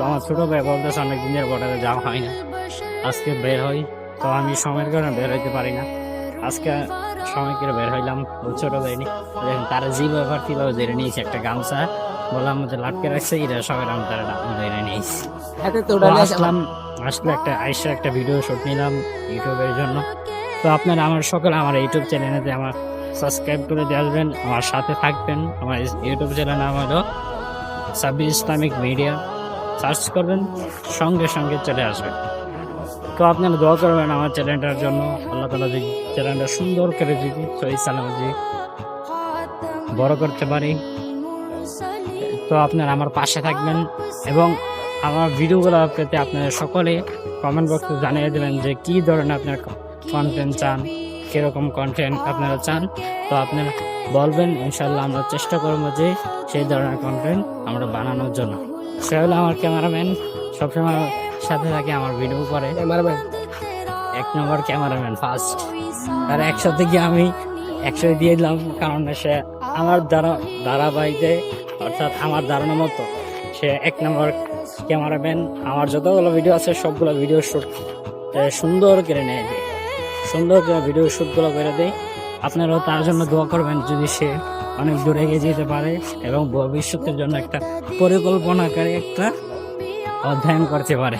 তো আমার ছোটো ভাই বলতেছে অনেক দিনের বর্ডারে যাওয়া হয় না। আজকে বের হই তো আমি সময়ের কারণে বের হইতে পারি না। আজকে সময় করে বের হইলাম ছোট ভাই নি। দেখেন তারা যে ব্যাপার ছিল ধরে নিয়েছে একটা গামছা। বললাম মধ্যে লাটকে রাখছে এটা সবাই আমি তারা ধরে নিয়েছি। আসলাম আসলে একটা আইসা একটা ভিডিও শুট নিলাম ইউটিউবের জন্য। তো আপনারা আমার সকলে আমার ইউটিউব চ্যানেলেতে আমার সাবস্ক্রাইব করে দিয়ে আসবেন আমার সাথে থাকবেন। আমার ইউটিউব চ্যানেল নাম হলো সাবির ইসলামিক মিডিয়া। সার্চ করবেন, সঙ্গে সঙ্গে চলে আসবেন। তো আপনারা দোয়া করবেন আমার চ্যানেলটার জন্য। আল্লাহ তালা যে চ্যানেলটা সুন্দর করে যদি সহি সালামজি বড় করতে পারি। তো আপনারা আমার পাশে থাকবেন এবং আমার ভিডিওগুলো পেতে আপনারা সকলে কমেন্ট বক্সে জানিয়ে দেবেন যে কী ধরনের আপনার কন্টেন্ট চান, কীরকম কন্টেন্ট আপনারা চান। তো আপনারা বলবেন ইনশাল্লাহ আমরা চেষ্টা করব যে সেই ধরনের কন্টেন্ট আমরা বানানোর জন্য। সে হলো আমার ক্যামেরাম্যান। সবসময় সাথে থাকে আমার ভিডিও করে। মারবেন এক নম্বর ক্যামেরাম্যান ফার্স্ট আর একসাথে গিয়ে আমি একশো দিয়ে দিলাম কারণ সে আমার দ্বারা ধারাবাহিকে অর্থাৎ আমার ধারণা মতো সে এক নম্বর ক্যামেরাম্যান। আমার যতগুলো ভিডিও আছে সবগুলো ভিডিও শ্যুট সুন্দর করে নেয় দেয়। সুন্দর করে ভিডিও শ্যুটগুলো করে দেয়। আপনারাও তার জন্য দোয়া করবেন যদি সে অনেক দূরে এগিয়ে যেতে পারে এবং ভবিষ্যতের জন্য একটা পরিকল্পনাকারী একটা অধ্যয়ন করতে পারে।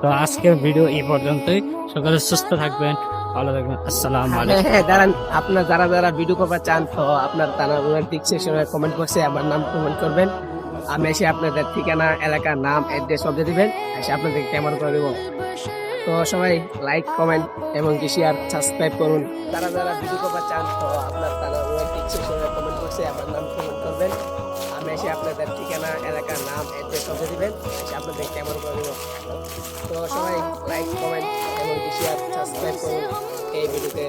তো আজকের ভিডিও এই পর্যন্তই। সকলে সুস্থ থাকবেন ভালো থাকবেন। আসসালামু হ্যাঁ হ্যাঁ দাঁড়ান। আপনার যারা যারা ভিডিও করবার চান তো আপনার তারা রোমান্টিক সেকশনে কমেন্ট বক্সে আমার নাম কমেন্ট করবেন। আমি এসে আপনাদের ঠিকানা এলাকার নাম অ্যাড্রেস সব দিয়ে দিবেন। এসে আপনাদের কেমন করে দেবো? তো সবাই লাইক কমেন্ট এবং কি শেয়ার সাবস্ক্রাইব করুন। তারা যারা ভিডিও করবার চান, তো আপনার তারা রোমান্টিক সেকশনে কমেন্ট বক্সে আমার নাম কমেন্ট করবেন। আমি এসে আপনাদের ঠিকানা, এলাকার নাম অ্যাড্রেস সব দিবেন। এসে আপনাদের কেমন করে দেব তো সবাই লাইক কমেন্ট এবং কি শেয়ার সাবস্ক্রাইব করুন। এই ভিডিওতে